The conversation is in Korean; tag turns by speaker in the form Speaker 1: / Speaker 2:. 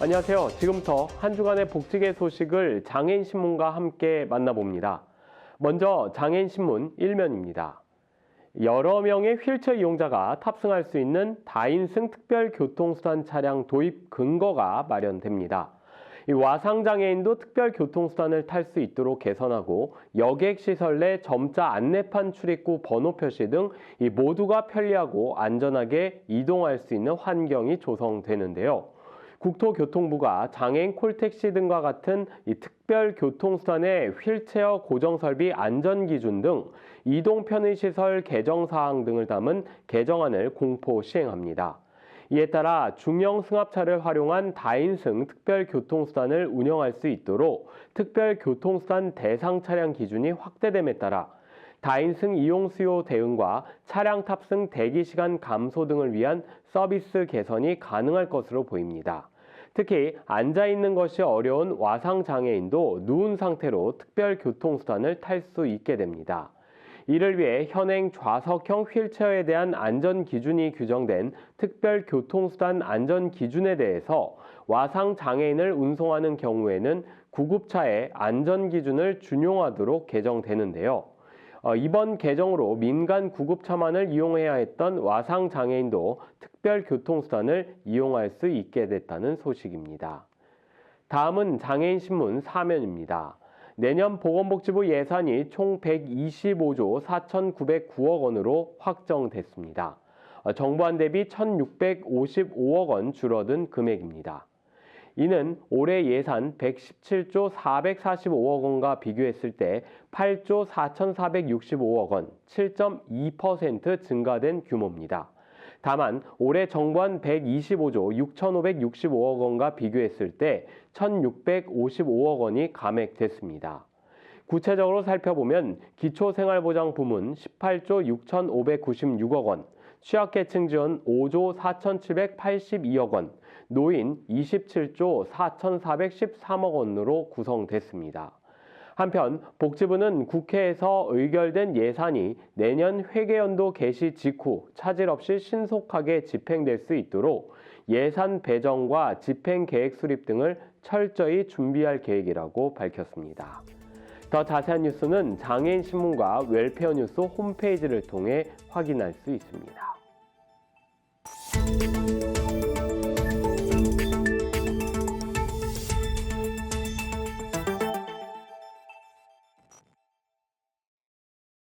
Speaker 1: 안녕하세요. 지금부터 한 주간의 복지계 소식을 장애인신문과 함께 만나봅니다. 먼저 장애인신문 1면입니다. 여러 명의 휠체어 이용자가 탑승할 수 있는 다인승 특별교통수단 차량 도입 근거가 마련됩니다. 이 와상장애인도 특별교통수단을 탈 수 있도록 개선하고 여객시설 내 점자 안내판 출입구 번호 표시 등이 모두가 편리하고 안전하게 이동할 수 있는 환경이 조성되는데요. 국토교통부가 장애인 콜택시 등과 같은 이 특별 교통수단의 휠체어 고정 설비 안전 기준 등 이동 편의 시설 개정 사항 등을 담은 개정안을 공포 시행합니다. 이에 따라 중형 승합차를 활용한 다인승 특별 교통수단을 운영할 수 있도록 특별 교통수단 대상 차량 기준이 확대됨에 따라 다인승 이용 수요 대응과 차량 탑승 대기 시간 감소 등을 위한 서비스 개선이 가능할 것으로 보입니다. 특히 앉아 있는 것이 어려운 와상 장애인도 누운 상태로 특별 교통수단을 탈 수 있게 됩니다. 이를 위해 현행 좌석형 휠체어에 대한 안전 기준이 규정된 특별 교통수단 안전 기준에 대해서 와상 장애인을 운송하는 경우에는 구급차의 안전 기준을 준용하도록 개정되는데요. 어, 이번 개정으로 민간 구급 차만을 이용해야 했던 와상 장애인도 특별 교통수단을 이용할 수 있게 됐다는 소식입니다. 다음은 장애인 신문 사면입니다. 내년 보건복지부 예산이 총 125조 4,909억 원으로 확정됐습니다. 어, 정부안 대비 1,655억 원 줄어든 금액입니다. 이는 올해 예산 117조 445억 원과 비교했을 때 8조 4,465억 원, 7.2% 증가된 규모입니다. 다만 올해 정부안 125조 6,565억 원과 비교했을 때 1,655억 원이 감액됐습니다. 구체적으로 살펴보면 기초생활보장 부문 18조 6,596억 원, 취약계층 지원 5조 4,782억 원, 노인 27조 4,413억 원으로 구성됐습니다. 한편 복지부는 국회에서 의결된 예산이 내년 회계연도 개시 직후 차질 없이 신속하게 집행될 수 있도록 예산 배정과 집행 계획 수립 등을 철저히 준비할 계획이라고 밝혔습니다. 더 자세한 뉴스는 장애인 신문과 웰페어 뉴스 홈페이지를 통해 확인할 수 있습니다.